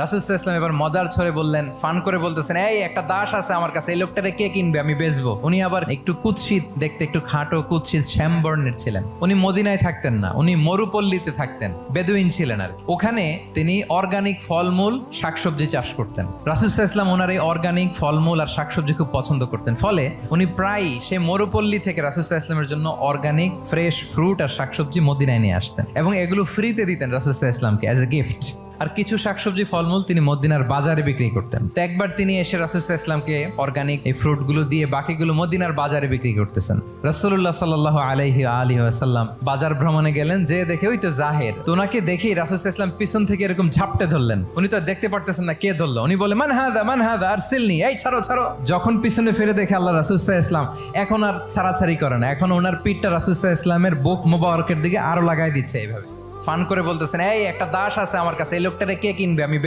রাসুল ইসলাম এবার মজার ছড়ে বললেন, ফান করে বলতেছেন, এই একটা দাস আছে আমার কাছে, এই লোকটারে কে কিনবে? আমি বেচবো। উনি আবার একটু কুৎসিত, দেখতে একটু খাটো, কুৎসিত শ্যাম বর্ণের ছিলেন। উনি মদিনায় থাকতেন না, উনি মরুপল্লীতে থাকতেন, বেদুইন ছিলেন আর ওখানে তিনি অর্গানিক ফলমূল, শাকসবজি চাষ করতেন। রাসুল ইসলাম ওনার এই অর্গানিক ফলমূল আর শাকসবজি খুব পছন্দ করতেন। ফলে উনি প্রায়ই সেই মরুপল্লী থেকে রাসুল ইসলামের জন্য অর্গানিক ফ্রেশ ফ্রুট আর শাকসবজি মদিনায় নিয়ে আসতেন এবং এগুলো ফ্রিতে দিতেন রাসুল ইসলামকে অ্যাজ এ গিফট আর কিছু শাকসবজি ফলমূল তিনি মদিনার বাজারে বিক্রি করতেন। তো একবার তিনি এসে রাসুল্লাহ ইসলামকে অর্গানিক এই ফ্রুটগুলো দিয়ে বাকিগুলো মদিনার বাজারে বিক্রি করতেছেন। রাসুল্লাহ সাল্লাহ আলহি আলী আসাল্লাম বাজার ভ্রমণে গেলেন, যে দেখে ওই তো জাহের। তো ওনাকে দেখেই রাসুল্লাহ ইসলাম পিছন থেকে এরকম ঝাপটে ধরলেন। উনি তো দেখতে পারতেছেন না কে ধরলো। উনি বলে মান হাদা মান হাদা আর সিলনি এই ছাড়ো ছাড়ো। যখন পিছনে ফিরে দেখে আল্লাহ রাসুল্লাহ ইসলাম এখন আর ছাড়াছাড়ি করে না। এখন ওনার পিঠটা রাসুল্লাহ ইসলামের বুক মোবারকের দিকে আরও লাগাই দিচ্ছে এইভাবে। ফান করে বলতেছেন এই একটা দাস আছে আমার কাছে এই লোকটারে কে কিনবে? আমি